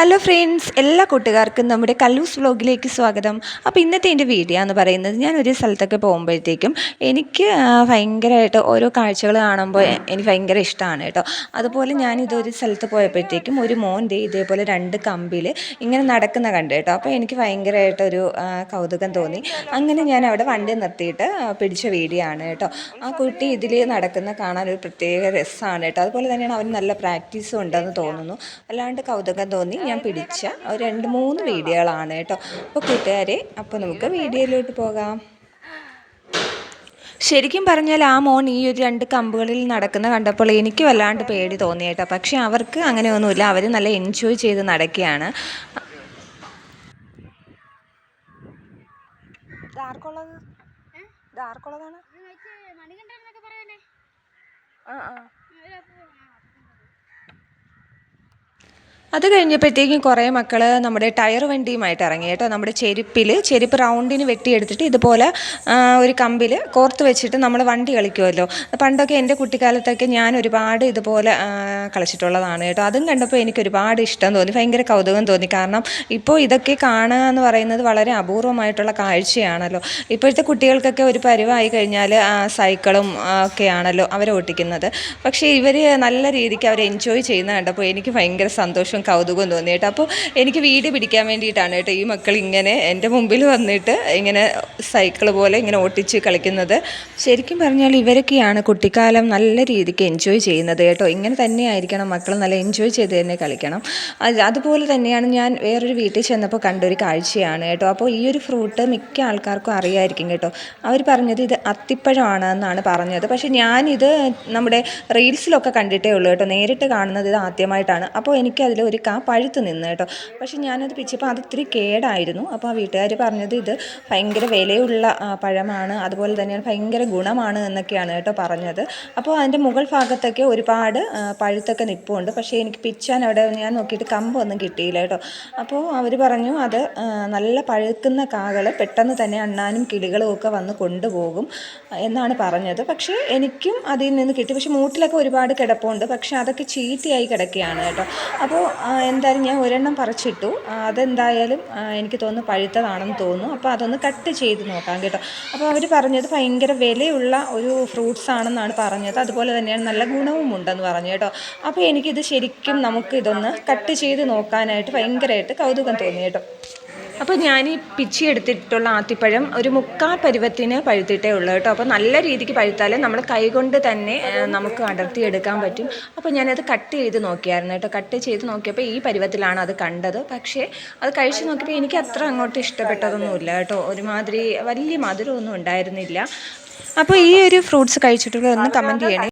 Hello friends എല്ലാ കൂട്ടുകാർക്കും നമ്മുടെ കല്ലൂസ് വ്ലോഗിലേക്ക് സ്വാഗതം. അപ്പോൾ ഇന്നത്തെ എന്റെ വീഡിയോ എന്ന് പറയുന്നത് ഞാൻ ഒരു സ്ഥലത്തൊക്കെ പോകുമ്പോഴത്തേക്കും എനിക്ക് ഭയങ്കരമായിട്ട് ഓരോ കാഴ്ചകൾ കാണുമ്പോൾ എനിക്ക് ഭയങ്കര ഇഷ്ടമാണ് കേട്ടോ. അതുപോലെ ഞാൻ ഇതൊരു സ്ഥലത്ത് പോയപ്പോഴത്തേക്കും ഒരു മോൻ ദേ ഇതേപോലെ രണ്ട് കമ്പിൽ ഇങ്ങനെ നടക്കുന്ന കണ്ടു കേട്ടോ. അപ്പോൾ എനിക്ക് ഭയങ്കരമായിട്ടൊരു കൗതുകം തോന്നി. അങ്ങനെ ഞാൻ അവിടെ വണ്ടി നിർത്തിയിട്ട് പിടിച്ച വീഡിയോ ആണ് കേട്ടോ. ആ കുട്ടി ഇതിൽ നടക്കുന്ന കാണാൻ ഒരു പ്രത്യേക രസമാണ് കേട്ടോ. അതുപോലെ തന്നെയാണ് അവന് നല്ല പ്രാക്ടീസും ഉണ്ടെന്ന് തോന്നുന്നു. അല്ലാണ്ട് കൗതുകം തോന്നി. ഞാൻ പിടിച്ച ഒരു രണ്ട് മൂന്ന് വീഡിയോകളാണ് കേട്ടോ. അപ്പോൾ കൂട്ടുകാരെ അപ്പോൾ നമുക്ക് വീഡിയോയിലോട്ട് പോകാം. ശരിക്കും പറഞ്ഞാൽ ആ മോൻ ഈ ഒരു രണ്ട് കമ്പുകളിൽ നടക്കുന്ന കണ്ടപ്പോൾ എനിക്ക് വല്ലാണ്ട് പേടി തോന്നി കേട്ടോ. പക്ഷേ അവർക്ക് അങ്ങനെയൊന്നുമില്ല. അവർ നല്ല എൻജോയ് ചെയ്ത് നടക്കുകയാണ്. ആർക്കുള്ളത്? ആർക്കുള്ളതാണ്? ആ ആ. അത് കഴിഞ്ഞപ്പോഴത്തേക്കും കുറേ മക്കൾ നമ്മുടെ ടയർ വണ്ടിയുമായിട്ട് ഇറങ്ങി കേട്ടോ. നമ്മുടെ ചെരുപ്പിൽ ചെരുപ്പ് റൗണ്ടിന് വെട്ടിയെടുത്തിട്ട് ഇതുപോലെ ഒരു കമ്പിൽ കോർത്ത് വെച്ചിട്ട് നമ്മൾ വണ്ടി കളിക്കുമല്ലോ പണ്ടൊക്കെ എന്റെ കുട്ടിക്കാലത്തൊക്കെ ഞാൻ ഒരുപാട് ഇതുപോലെ കളിച്ചിട്ടുള്ളതാണ് കേട്ടോ. അതും കണ്ടപ്പോൾ എനിക്ക് ഒരുപാട് ഇഷ്ടം തോന്നി. ഭയങ്കര കൗതുകം തോന്നി. കാരണം ഇപ്പോൾ ഇതൊക്കെ കാണുക എന്ന് പറയുന്നത് വളരെ അപൂർവമായിട്ടുള്ള കാഴ്ചയാണല്ലോ. ഇപ്പോഴത്തെ കുട്ടികൾക്കൊക്കെ ഒരു പരിവായി കഴിഞ്ഞാൽ സൈക്കിളും ഒക്കെയാണല്ലോ അവർ ഓട്ടിക്കുന്നത്. പക്ഷേ ഇവർ നല്ല രീതിക്ക് അവർ എൻജോയ് ചെയ്യുന്ന കണ്ടപ്പോൾ എനിക്ക് ഭയങ്കര സന്തോഷവും കൗതുകം തോന്നി കേട്ടോ. അപ്പോൾ എനിക്ക് വീഡിയോ പിടിക്കാൻ വേണ്ടിയിട്ടാണ് കേട്ടോ ഈ മക്കൾ ഇങ്ങനെ എന്റെ മുമ്പിൽ വന്നിട്ട് ഇങ്ങനെ സൈക്കിൾ പോലെ ഇങ്ങനെ ഓട്ടിച്ച് കളിക്കുന്നത്. ശരിക്കും പറഞ്ഞാൽ ഇവരൊക്കെയാണ് കുട്ടിക്കാലം നല്ല രീതിക്ക് എൻജോയ് ചെയ്യുന്നത് കേട്ടോ. ഇങ്ങനെ തന്നെയായിരിക്കണം മക്കൾ നല്ല എൻജോയ് ചെയ്ത് തന്നെ കളിക്കണം. അതുപോലെ തന്നെയാണ് ഞാൻ വേറൊരു വീട്ടിൽ ചെന്നപ്പോൾ കണ്ടൊരു കാഴ്ചയാണ് കേട്ടോ. അപ്പോൾ ഈ ഒരു ഫ്രൂട്ട് മിക്ക ആൾക്കാർക്കും അറിയായിരിക്കും കേട്ടോ. അവർ പറഞ്ഞത് ഇത് അത്തിപ്പഴമാണ് എന്നാണ് പറഞ്ഞത്. പക്ഷേ ഞാനിത് നമ്മുടെ റീൽസിലൊക്കെ കണ്ടിട്ടേ ഉള്ളൂ കേട്ടോ. നേരിട്ട് കാണുന്നത് ഇത് ആദ്യമായിട്ടാണ്. അപ്പോൾ എനിക്കതിൽ ഒരു കാ പഴുത്ത് നിന്ന് കേട്ടോ. പക്ഷെ ഞാനത് പിച്ചപ്പോൾ അത് ഇത്തിരി കേടായിരുന്നു. അപ്പോൾ ആ വീട്ടുകാർ പറഞ്ഞത് ഇത് ഭയങ്കര വിലയുള്ള പഴമാണ്. അതുപോലെ തന്നെയാണ് ഭയങ്കര ഗുണമാണ് എന്നൊക്കെയാണ് കേട്ടോ പറഞ്ഞത്. അപ്പോൾ അതിന്റെ മുകൾ ഭാഗത്തൊക്കെ ഒരുപാട് പഴുത്തൊക്കെ നിപ്പുണ്ട്. പക്ഷേ എനിക്ക് പിച്ചാൻ അവിടെ ഞാൻ നോക്കിയിട്ട് കമ്പൊന്നും കിട്ടിയില്ല കേട്ടോ. അപ്പോൾ അവർ പറഞ്ഞു അത് നല്ല പഴുക്കുന്ന കാകൾ പെട്ടെന്ന് തന്നെ അണ്ണാനും കിളികളും ഒക്കെ വന്ന് കൊണ്ടുപോകും എന്നാണ് പറഞ്ഞത്. പക്ഷേ എനിക്കും അതിൽ നിന്ന് കിട്ടി. പക്ഷേ മൂട്ടിലൊക്കെ ഒരുപാട് കിടപ്പുണ്ട്. പക്ഷേ അതൊക്കെ ചീത്തയായി കിടക്കുകയാണ് കേട്ടോ. അപ്പോൾ എന്തായാലും ഞാൻ ഒരെണ്ണം പറിച്ചിട്ടു. അതെന്തായാലും എനിക്ക് തോന്നുന്നു പഴുത്തതാണെന്ന് തോന്നുന്നു. അപ്പോൾ അതൊന്ന് കട്ട് ചെയ്ത് നോക്കാം കേട്ടോ. അപ്പോൾ അവർ പറഞ്ഞത് ഭയങ്കര വിലയുള്ള ഒരു ഫ്രൂട്ട്സ് ആണെന്നാണ് പറഞ്ഞത്. അതുപോലെ തന്നെയാണ് നല്ല ഗുണവും ഉണ്ടെന്ന് പറഞ്ഞു കേട്ടോ. അപ്പോൾ എനിക്കിത് ശരിക്കും നമുക്ക് ഇതൊന്ന് കട്ട് ചെയ്ത് നോക്കാനായിട്ട് ഭയങ്കരമായിട്ട് കൗതുകം തോന്നി കേട്ടോ. അപ്പോൾ ഞാൻ ഈ പിച്ചി എടുത്തിട്ടുള്ള ആത്തിപ്പഴം ഒരു മുക്കാൽ പരുവത്തിന് പഴുത്തിട്ടേ ഉള്ളൂ കേട്ടോ. അപ്പോൾ നല്ല രീതിക്ക് പഴുത്താൽ നമ്മൾ കൈകൊണ്ട് തന്നെ നമുക്ക് അടർത്തിയെടുക്കാൻ പറ്റും. അപ്പോൾ ഞാനത് കട്ട് ചെയ്ത് നോക്കിയായിരുന്നു കേട്ടോ. കട്ട് ചെയ്ത് നോക്കിയപ്പോൾ ഈ പരുവത്തിലാണ് അത് കണ്ടത്. പക്ഷേ അത് കഴിച്ച് നോക്കിയപ്പോൾ എനിക്ക് അത്ര അങ്ങോട്ട് ഇഷ്ടപ്പെട്ടതൊന്നുമില്ല കേട്ടോ. ഒരുമാതിരി വലിയ മധുരമൊന്നും ഉണ്ടായിരുന്നില്ല. അപ്പോൾ ഈ ഒരു ഫ്രൂട്ട്സ് കഴിച്ചിട്ടുള്ള ഒന്ന് കമന്റ് ചെയ്യണേ.